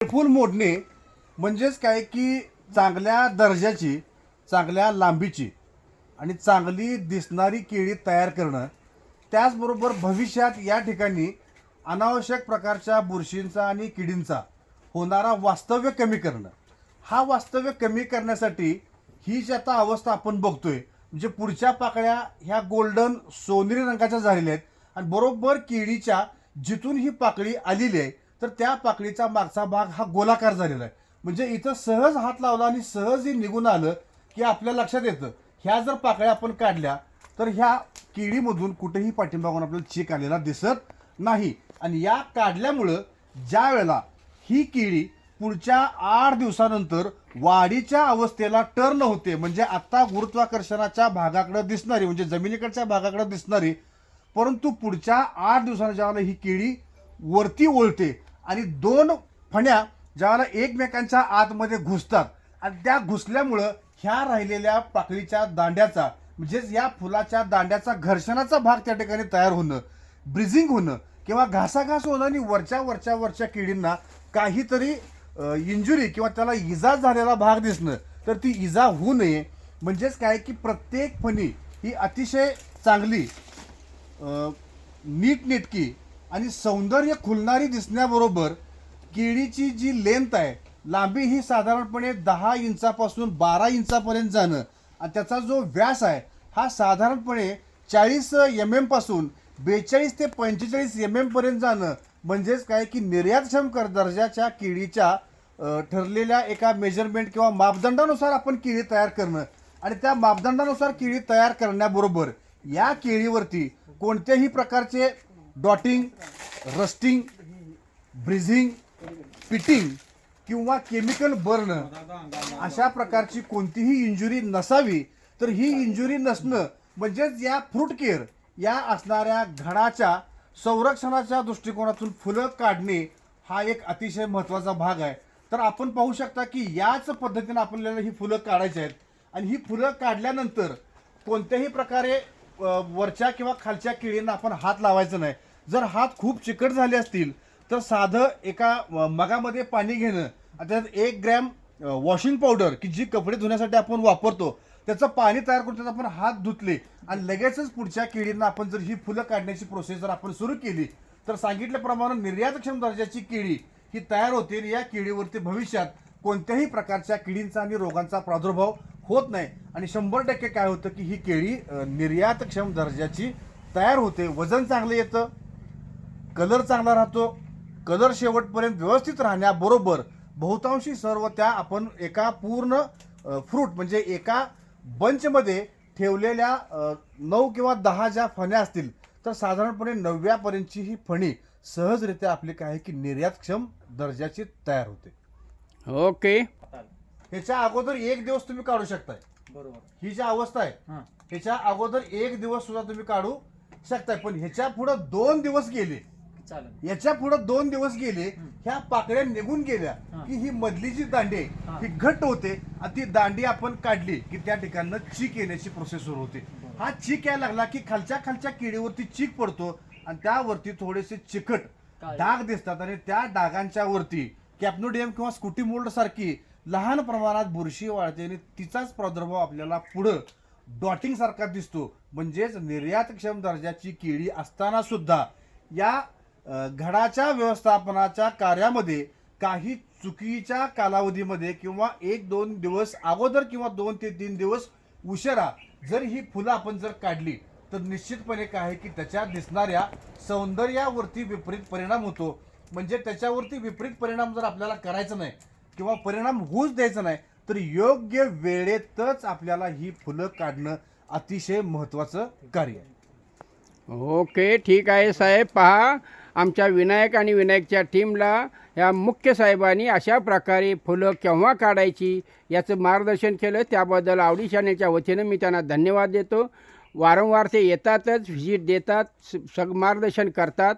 फुल मोडणे म्हणजेच काय की चांगल्या दर्जाची चांगल्या लांबीची आणि चांगली दिसणारी केळी तयार करणं. त्याचबरोबर भविष्यात या ठिकाणी अनावश्यक प्रकारच्या बुरशींचा आणि किडींचा होणारा वास्तव्य कमी करणं. हा वास्तव्य कमी करण्यासाठी ही जी आता अवस्था आपण बघतोय म्हणजे पुढच्या पाकळ्या ह्या गोल्डन सोनेरी रंगाच्या झालेल्या आहेत आणि बरोबर केळीच्या जिथून ही पाकळी आलेली आहे तर त्या पाकळीचा मागचा भाग हा गोलाकार झालेला आहे. म्हणजे इथं सहज हात लावला आणि सहज हे निघून आलं की आपल्या लक्षात येतं. ह्या जर पाकळ्या आपण काढल्या तर ह्या केळीमधून कुठेही पाठीमागून आपल्याला चीक आलेला दिसत नाही. आणि या काढल्यामुळं ज्या वेळेला ही केळी पुढच्या आठ दिवसानंतर वाढीच्या अवस्थेला टर्न होते म्हणजे आत्ता गुरुत्वाकर्षणाच्या भागाकडे दिसणारी म्हणजे जमिनीकडच्या भागाकडे दिसणारी परंतु पुढच्या आठ दिवसानं ज्यावेळेला ही केळी वरती ओळते आणि दोन फण्या ज्यावेळेला एकमेकांच्या आतमध्ये घुसतात. आणि त्या घुसल्यामुळं ह्या राहिलेल्या पाकळीच्या दांड्याचा म्हणजेच या फुलाच्या दांड्याचा घर्षणाचा भाग त्या ठिकाणी तयार होणं ब्रिझिंग होणं किंवा घासाघास होणं आणि वरच्या वरच्या वरच्या किडींना काहीतरी इंजुरी किंवा त्याला इजा झालेला भाग दिसणं. तर ती इजा होऊ नये. म्हणजेच काय की प्रत्येक फणी ही अतिशय चांगली नीटनेटकी आणि सौंदर्य खुलणारी दिसण्याबरोबर केळीची जी लेंथ आहे लांबी ही साधारणपणे दहा इंचापासून बारा इंचापर्यंत जाणं. आणि त्याचा जो व्यास आहे हा साधारणपणे चाळीस एम एमपासून बेचाळीस ते पंचेचाळीस एम एमपर्यंत जाणं. म्हणजेच काय की निर्यातक्षम कर दर्जाच्या केळीच्या ठरलेल्या एका मेजरमेंट किंवा मापदंडानुसार आपण केळी तयार करणं. आणि त्या मापदंडानुसार केळी तयार करण्याबरोबर या केळीवरती कोणत्याही प्रकारचे डॉटिंग रस्टिंग ब्रिझिंग पिटिंग किंवा केमिकल बर्न अशा प्रकारची कोणतीही इंजुरी नसावी तर ही इंजुरी नसणं म्हणजेच या फ्रूट केअर या असणाऱ्या घडाच्या संरक्षणाच्या दृष्टिकोनातून फुलं काढणे हा एक अतिशय महत्त्वाचा भाग आहे. तर आपण पाहू शकता की याच पद्धतीनं आपल्याला ही फुलं काढायची आहेत. आणि ही फुलं काढल्यानंतर कोणत्याही प्रकारे वरच्या किंवा खालच्या केळींना आपण हात लावायचं नाही. जर हात खूप चिकट झाले असतील तर साधं एका मगामध्ये पाणी घेणं त्यात एक ग्रॅम वॉशिंग पावडर की जी कपडे धुण्यासाठी आपण वापरतो त्याचं पाणी तयार करून त्यात आपण हात धुतले आणि लगेचच पुढच्या केळींना आपण जर ही फुलं काढण्याची प्रोसेस जर आपण सुरू केली तर सांगितल्याप्रमाणे निर्यातक्षम दर्जाची केळी ही तयार होते आणि या केळीवरती भविष्यात कोणत्याही प्रकारच्या किडींचा आणि रोगांचा प्रादुर्भाव होत नाही. आणि शंभर टक्के काय होतं की ही केळी निर्यातक्षम दर्जाची तयार होते. वजन चांगलं येतं कलर चांगला राहतो कलर शेवटपर्यंत व्यवस्थित राहण्याबरोबर बहुतांशी सर्व त्या आपण एका पूर्ण फ्रूट म्हणजे एका बंचमध्ये ठेवलेल्या नऊ किंवा दहा ज्या फण्या असतील तर साधारणपणे नवव्यापर्यंतची ही फणी सहजरित्या आपली काय की निर्यातक्षम दर्जाची तयार होते. ओके. ह्याच्या अगोदर एक दिवस तुम्ही काढू शकताय. बरोबर. ही जी अवस्था आहे ह्याच्या अगोदर एक दिवस सुद्धा तुम्ही काढू शकताय. पण ह्याच्या पुढे दोन दिवस गेले याच्यापुढे दोन दिवस गेले ह्या पाकळ्या निघून गेल्या. की ही मधली जी दांडी आहे हा. घट्ट होते आणि ती दांडी आपण काढली की त्या ठिकाणं चीक येण्याची प्रोसेस सुरू होते हा चीक यायला लागला की खालच्या खालच्या किडीवरती चीक पडतो आणि त्यावरती थोडेसे चिकट. डाग दिसतात आणि त्या डागांच्या वरती कॅप्नोडियम किंवा स्कुटी मोल्ड सारखी लहान प्रमाणात बुरशी वाढते आणि तिचाच प्रादुर्भाव आपल्याला पुढं डॉटिंग सारखा दिसतो म्हणजेच निर्यातक्षम दर्जाची केळी असताना सुद्धा या घडाच्या व्यवस्थापनाच्या कार्यामध्ये काही चुकीच्या कालावधीमध्ये किंवा एक दोन दिवस अगोदर किंवा दोन ते तीन दिवस उशिरा जर ही फुलं आपण जर काढली तर निश्चितपणे काय आहे की त्याच्या दिसणाऱ्या सौंदर्यावरती विपरीत परिणाम होतो. म्हणजे त्याच्यावरती विपरीत परिणाम जर आपल्याला करायचा नाही किंवा परिणाम होऊच द्यायचा नाही तर योग्य वेळेतच आपल्याला ही फुलं काढणं अतिशय महत्त्वाचं कार्य आहे. ओके ठीक आहे साहेब. पहा आमच्या विनायक आणि विनायकच्या टीमला या मुख्य साहेबांनी अशा प्रकारे फुलं केव्हा काढायची याचं मार्गदर्शन केलं त्याबद्दल आवडी चॅनलच्या वतीनं मी त्यांना धन्यवाद देतो. वारंवार ते येतातच व्हिजिट देतात स सग मार्गदर्शन करतात.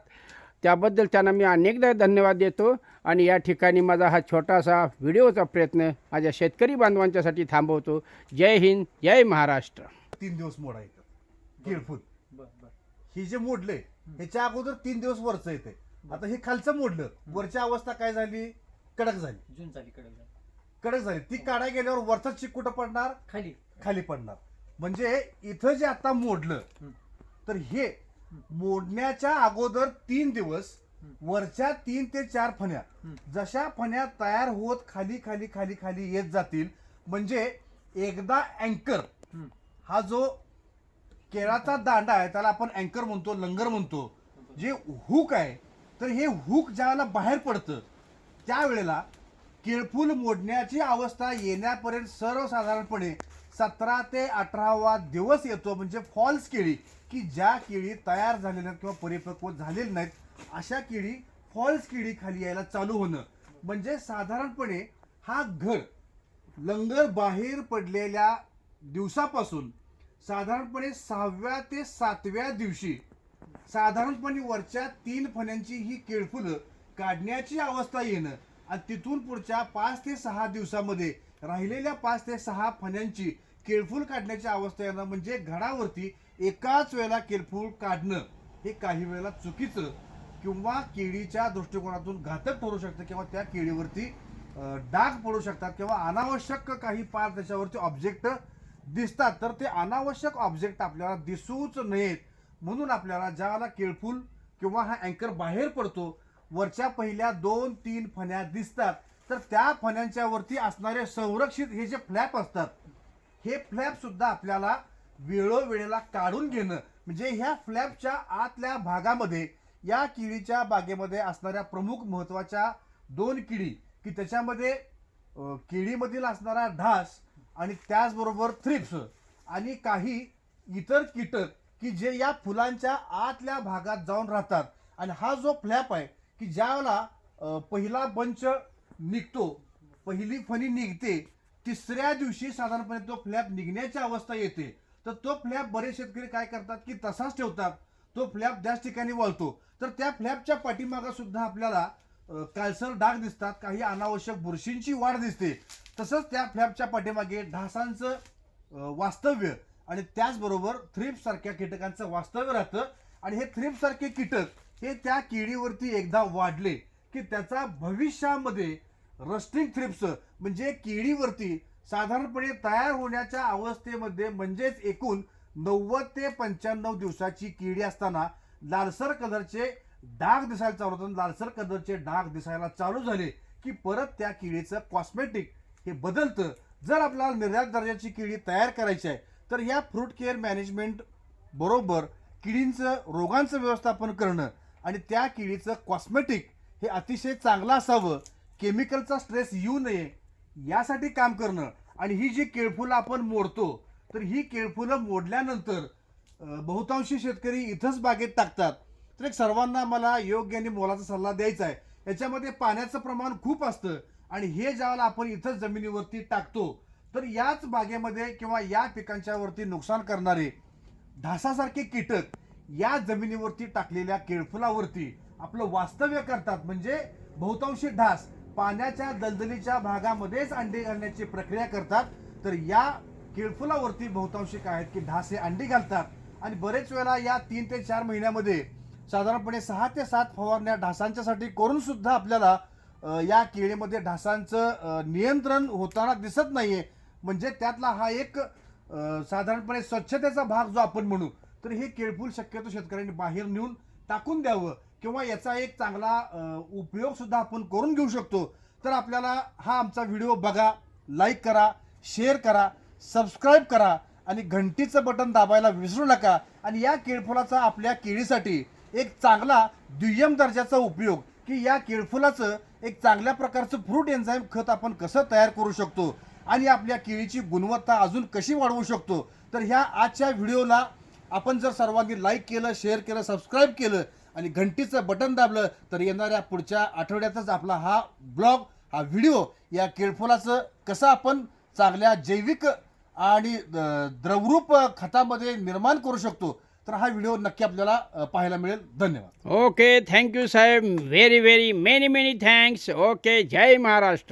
त्याबद्दल त्यांना मी अनेकदा धन्यवाद देतो आणि या ठिकाणी माझा हा छोटासा व्हिडिओचा प्रयत्न माझ्या शेतकरी बांधवांच्यासाठी थांबवतो. जय हिंद जय महाराष्ट्र. तीन दिवस मोडायचं किळफूल बर बर. ही जे मोडले ह्याच्या अगोदर तीन दिवस वरचं येते आता हे खालचं मोडलं वरच्या अवस्था काय झाली? कडक झाली. जून झाली कडक झाली. कडक झाली. ती काढाय गेल्यावर वरचा चिक कुठं पडणार? खाली. खाली पडणार. म्हणजे इथं जे आता मोडलं हं. तर हे मोडण्याच्या अगोदर तीन दिवस वरच्या तीन ते चार फण्या हं. जशा फण्या तयार होत खाली खाली खाली खाली येत जातील म्हणजे एकदा अँकर हं. हा जो केळाचा दांडा आहे त्याला आपण अँकर म्हणतो लंगर म्हणतो. जे हुक आहे तर हे हुक ज्यावेळेला बाहेर पडतं त्यावेळेला केळफूल मोडण्याची अवस्था येण्यापर्यंत सर्वसाधारणपणे सतरा ते अठरावा दिवस येतो. म्हणजे फॉल्स केळी की ज्या केळी तयार झालेल्या नाहीत किंवा परिपक्व झालेल्या नाहीत अशा केळी फॉल्स केळी खाली यायला चालू होणं. म्हणजे साधारणपणे हा घड लंगर बाहेर पडलेल्या दिवसापासून साधारणपणे सहाव्या ते सातव्या दिवशी साधारणपणे वरच्या तीन फण्यांची ही केळफुलं काढण्याची अवस्था येणं आणि तिथून पुढच्या पाच ते सहा दिवसामध्ये राहिलेल्या पाच ते सहा फण्यांची केळफूल काढण्याची अवस्था येणं म्हणजे घडावरती एकाच वेळेला केळफूल काढणं हे काही वेळेला चुकीचं किंवा केळीच्या दृष्टिकोनातून घातक ठरू शकतं किंवा त्या केळीवरती डाग पडू शकतात किंवा अनावश्यक काही पार त्याच्यावरती ऑब्जेक्ट दिसतात तर ते अनावश्यक ऑब्जेक्ट आपल्याला दिसूच नयेत. म्हणून आपल्याला ज्याला केळफूल किंवा हा अँकर बाहेर पडतो वरच्या पहिल्या दोन तीन फण्या दिसतात. तर त्या फण्यांच्या वरती असणारे संरक्षित हे जे फ्लॅप असतात हे फ्लॅप सुद्धा आपल्याला वेळोवेळेला काढून घेणं. म्हणजे ह्या फ्लॅपच्या आतल्या भागामध्ये या किडीच्या बागेमध्ये असणाऱ्या प्रमुख महत्त्वाच्या दोन किडी की त्याच्यामध्ये किडीमधील असणारा ढास आणि त्याचबरोबर थ्रिप्स आणि काही इतर कीटक की जे या फुलांच्या आतल्या भागात जाऊन राहतात. आणि हा जो फ्लॅप आहे की ज्यावेळेला पहिला बंच निघतो पहिली फणी निघते तिसऱ्या दिवशी साधारणपणे तो फ्लॅप निघण्याची अवस्था येते. तर तो फ्लॅप बरेच शेतकरी काय करतात की तसाच ठेवतात. तो फ्लॅप त्याच ठिकाणी वळतो. तर त्या फ्लॅपच्या पाठीमागं सुद्धा आपल्याला अ, काळसर डाग दिसतात काही अनावश्यक बुरशींची वाढ दिसते. तसंच त्या फ्लॅपच्या पाठीमागे ढासांचं वास्तव्य आणि त्याचबरोबर थ्रिपसारख्या कीटकांचं वास्तव्य राहतं. आणि हे थ्रिपसारखे कीटक हे त्या केळीवरती एकदा वाढले की त्याचा भविष्यामध्ये रस्टिंग थ्रिप्स म्हणजे केळीवरती साधारणपणे तयार होण्याच्या अवस्थेमध्ये म्हणजेच एकूण नव्वद ते पंच्याण्णव दिवसाची केळी असताना लालसर कलरचे डाग दिसायला चालू होतं लालसर कलरचे डाग दिसायला चालू झाले की परत त्या केळीचं कॉस्मेटिक हे बदलतं. जर आपल्याला निर्यात दर्जाची केळी तयार करायची आहे तर या फ्रूट केअर मॅनेजमेंट बरोबर किडींचं रोगांचं व्यवस्थापन करणं आणि त्या किडीचं कॉस्मेटिक हे अतिशय चांगलं असावं. केमिकलचा स्ट्रेस येऊ नये यासाठी काम करणं. आणि ही जी केळफुलं आपण मोडतो तर ही केळफुलं मोडल्यानंतर बहुतांशी शेतकरी इथंच बागेत टाकतात. तर एक सर्वांना मला योग्य आणि मोलाचा सल्ला द्यायचा आहे. याच्यामध्ये पाण्याचं प्रमाण खूप असतं आणि हे ज्यावेळेला आपण इथंच जमिनीवरती टाकतो तर याच बागेमध्ये किंवा या पिकांच्या वरती नुकसान करणारे ढासासारखे कीटक या जमिनीवरती टाकलेल्या केळफुलावरती आपलं वास्तव्य करतात. म्हणजे बहुतांशी ढास पाण्याच्या दलदलीच्या भागामध्येच अंडी घालण्याची प्रक्रिया करतात. तर या केळफुलावरती बहुतांशी काय आहेत की ढास हे अंडी घालतात. आणि बरेच वेळा या तीन ते चार महिन्यामध्ये साधारणपणे सहा ते सात फवारण्या ढासांच्यासाठी करून सुद्धा आपल्याला या केळीमध्ये ढासांचं नियंत्रण होताना दिसत नाहीये. म्हणजे त्यातला हा एक साधारणपणे स्वच्छतेचा भाग जो आपण म्हणू तर हे केळफूल शक्यतो शेतकऱ्यांनी बाहेर नेऊन टाकून द्यावं किंवा याचा एक चांगला उपयोग सुद्धा आपण करून घेऊ शकतो. तर आपल्याला हा आमचा व्हिडिओ बघा लाईक करा शेअर करा सबस्क्राईब करा आणि घंटीचं बटन दाबायला विसरू नका. आणि या केळफुलाचा आपल्या केळीसाठी एक चांगला दुय्यम दर्जाचा उपयोग की या केळफुलाचं एक चांगल्या प्रकारचं फ्रूट एन्झाईम खत आपण कसं तयार करू शकतो? आणि आपल्या केळीची गुणवत्ता अजून कशी वाढवू शकतो? तर ह्या आजच्या व्हिडिओला आपण जर सर्वांनी लाईक केलं शेअर केलं सबस्क्राईब केलं आणि घंटीचं बटन दाबलं तर येणाऱ्या पुढच्या आठवड्यातच आपला हा ब्लॉग हा व्हिडिओ या केळफुलाचं कसं आपण चांगल्या जैविक आणि द्रवरूप खतामध्ये निर्माण करू शकतो? तर हा व्हिडिओ नक्की आपल्याला अ, पाहायला मिळेल. धन्यवाद. ओके थँक्यू साहेब. Very very many many thanks okay जय महाराष्ट्र.